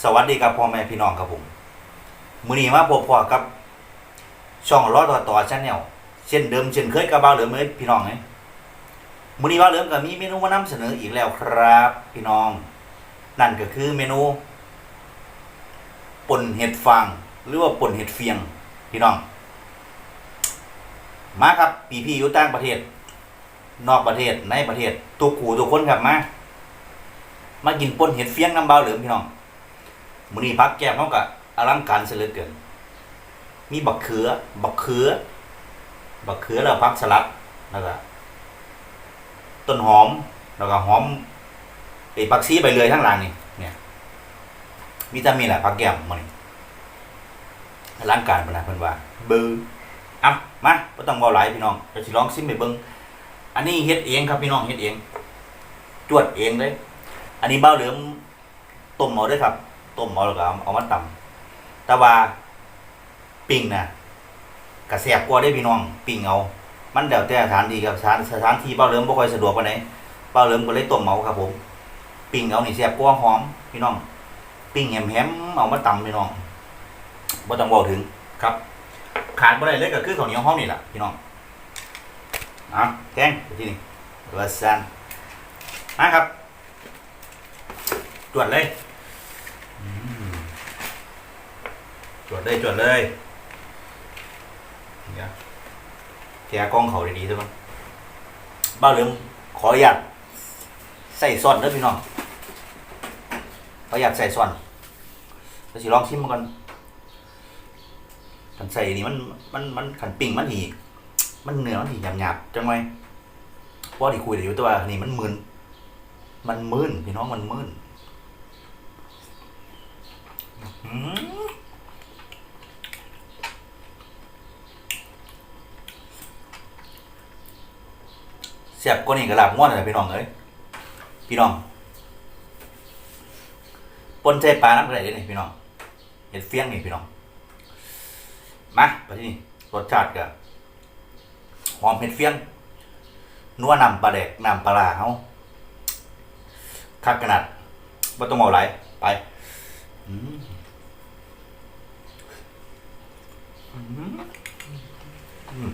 สวัสดีครับพ่อแม่พี่น้องครับผมมื้อนี้มาพบพอกับ ช่องรอต่อต่อชาแนลเช่นเดิมเช่นเคยกับบ้าเหลือมเลยพี่น้องไงมื้อนี้บ้าเหลือมก็มีเมนูมานำเสนออีกแล้วครับ พี่น้อง นั่นก็คือเมนูป่นเห็ดฟางหรือว่าป่นเห็ดเฟียง พี่น้อง มาครับปีพี่อยู่ต่างประเทศ นอกประเทศในประเทศตัวกูตัวคนครับมามากินป่นเห็ดเฟียงน้ำเบาเหลืองพี่น้อง มื้อนี้พักแก้มเขาก็อลังการเสียเหลือเกิน มีบักเขือ บักเขือ บักเขือแล้วพักสลัดแล้วก็ต้นหอมแล้วก็หอมไอ้ผักชีใบเลื่อยทั้งหลังนี่เนี่ยวิตามินแหละพักแก้มมันนี่อลังการปานนั้นเพิ่นว่าเบืออะมาบ่ต้องเว้าหลายพี่น้องเดี๋ยวสิลองซิมไปเบิ่งอันนี้เฮ็ดเองครับพี่น้องเฮ็ดเอง จวดเองเลย อันนี้เบ้าเหลือมต้มเอาด้วยครับ ต้มเอาแล้วก็เอาเอามาตำแต่ว่าปิ้งนะกระแสบกว่าได้พี่น้อง ปิ้งเอา มันแล้วแต่สถานที่กับสถานสถานที่เบ้าเหลือมบ่ค่อยสะดวกปานใดเบ้าเหลือมก็เลยต้มเอาครับผม ปิ้งเอานี่แซ่บกว่าหอมพี่น้อง ปิ้งแหมๆเอามาตำพี่น้องบ่ต้องบอกถึงครับ ขาดบ่ได้เลยก็คือข้าวเหนียวหอมนี่แหละพี่น้องอะแกงที่นี่ว่าซั่นมาครับจวดเลยอืม จวดเลยจวดเลยเดี๋ยวแกกล้องเขาดีๆด้วยมั้งบ้าเหลือมขออนุญาตใส่ซ่อนเด้อพี่น้องขออนุญาตใส่ซ่อนแล้วสิลองชิมมันก่อนขันใส่นี่มันมันมันขันปิ่งมันหีมันเนื้อมันหีหยาบๆจังไงเพราะที่คุยแต่อยู่ตัวนี่มันมึนมันมึนพี่น้องมันมึน อืม เสียบก็นี่กระลาบม้วนเลยพี่น้องเอ้ยพี่น้องปนใจปลาน้ำกระไรนี่พี่น้องเห็ดเฟี้ยงนี่พี่น้องมาไปที่นี่รสชาติกับหอมเห็ดเฟี้ยงนัวนำปลาแดกนำปลาร้าเขาคักขนาดว่าต้องเอาไหลายไปอืม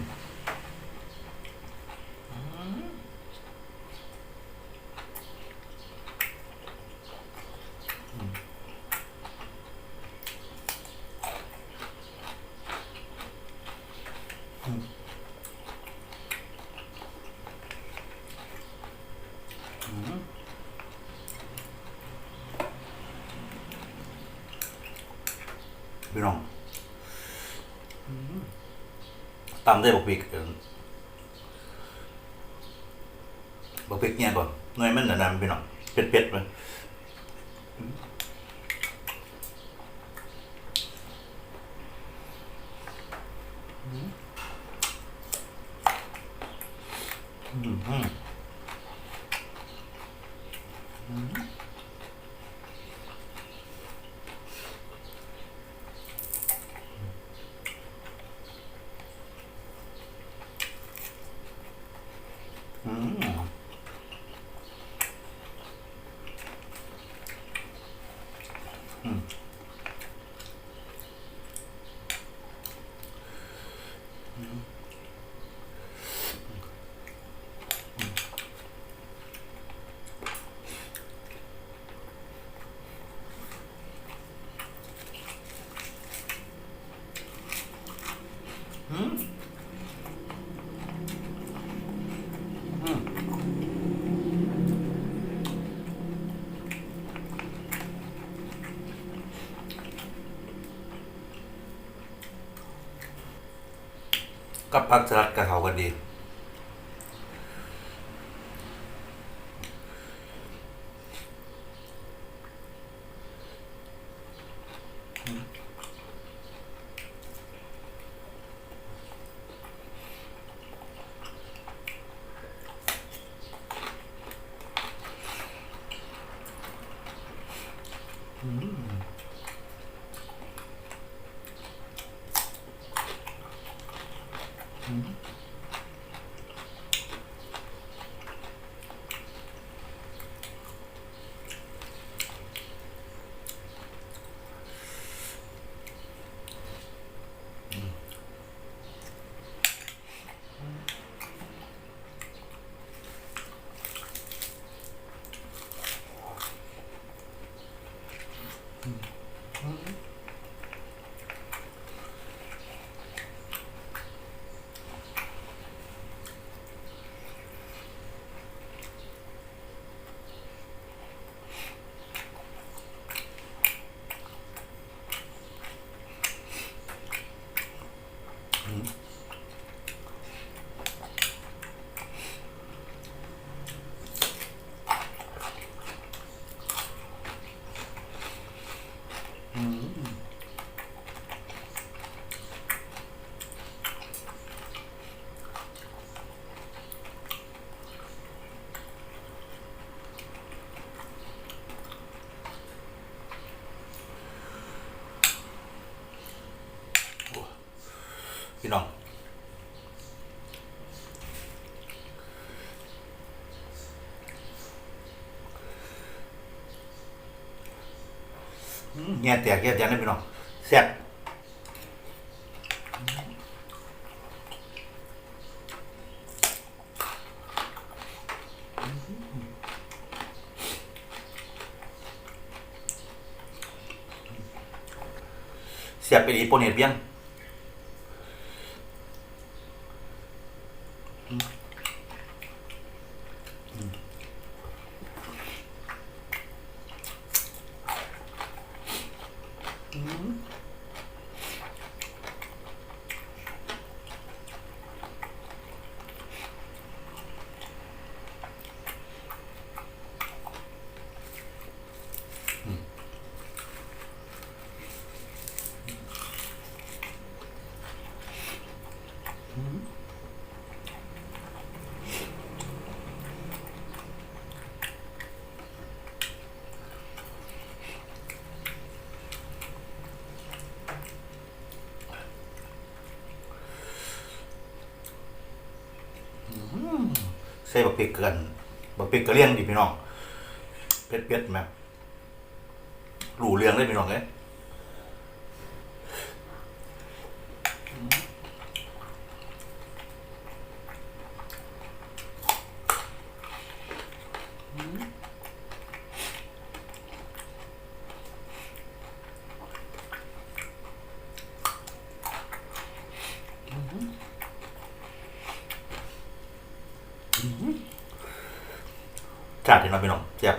อืมอืมพี่น้องอืมตำได้บักพริกเอิ่มบักพริกเนี่ยก่อนหน่วยมันหนาๆพี่น้องเผ็ดๆไปอืมอืม อืมอืมอืมอืม กับผักสลัดกับเขากันดี อ พี่น้องแง่แตกแง่แตกนะพี่น้องแซ่บเสียบไปดีโปนเห็ดเบี้ยง ใส่บักพริกเกินบักพริกกระเลียงดิพี่น้องเผ็ดเผ็ดไหมหลูเลี้ยงได้พี่น้องเลย กาดเห็นไหมพี่น้องเจ็บ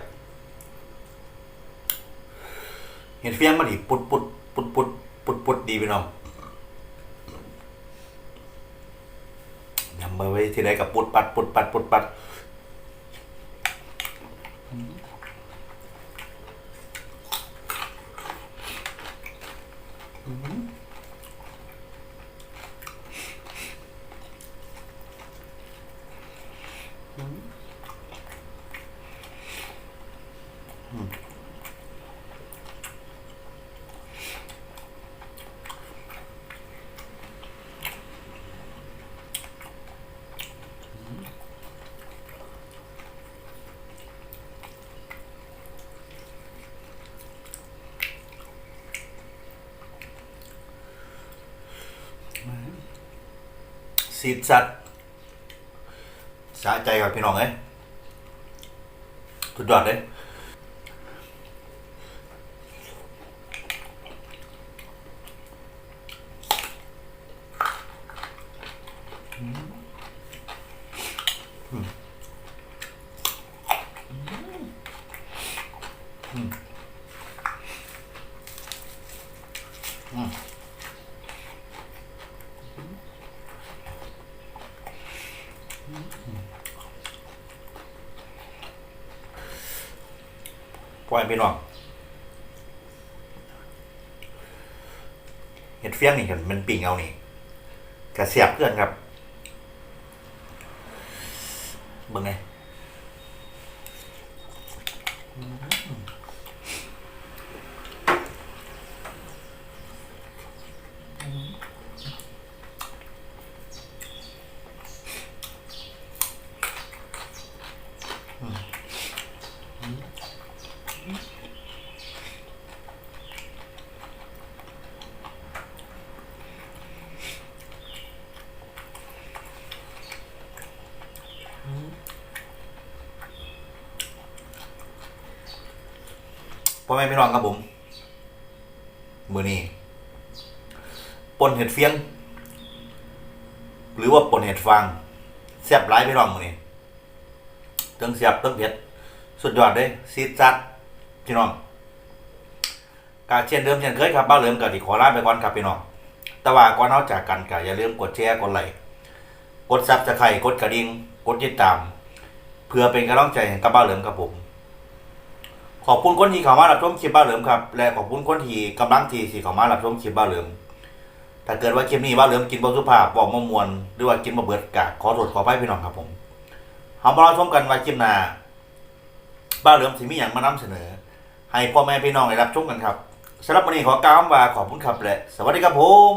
เห็นเฟี้ยงมาดิปุดปุดปุดปุดปุดปุดดีพี่น้องยำมาไว้ที่ไหนกับปุดปัดปุดปัดปุดปัดปดปด สัตว์สะใจกับพี่น้องเอ้ยสุดยอดเลย ปล่อยพี่น้องเห็ดเฟี้ยงนี่เห็นมันปิ่งเอานี่กระเสียบเพื่อนครับเบิ่งไง พ่อแม่พี่น้องครับผม มือนี้ปนเห็ดเฟียง หรือว่าปนเห็ดฟางแซ่บหลายพี่น้องมือนี้เตั้งเสียบเตั้งเผ็ด สุดยอดเลยซีดจัดพี่น้องการเช่นเดิมเช่นเคยครับบ้าเหลิมกับที่ขอลาไปก่อนครับพี่น้องแต่ว่าก่อนเอาจากกันก็อย่าลืมกดแชร์กดไลค์กดซับสไครต์กดกระดิ่งกดติดตาม เพื่อเป็นกำลังใจให้กับบ้าเหลิมครับผม ขอบคุณคนที่เข้ามารับชมคลิปบ้าเหลิมครับและขอบคุณคนที่กำลังที่สิเข้ามารับชมคลิปบ้าเหลิมถ้าเกิดว่าคลิปนี้บ้าเหลิมกินบ่สุภาพบอกมมวนหรือว่ากินบ่เบิดกะขอโทษขออภัยพี่น้องครับผมเฮามารับชมกันว่าคลิปหน้าบ้าเหลิมสิมีหยังมานำเสนอ ให้พ่อแม่พี่น้องได้รับชมกันครับสำหรับวันนี้ขอกล่าวว่าขอบคุณครับและสวัสดีครับผม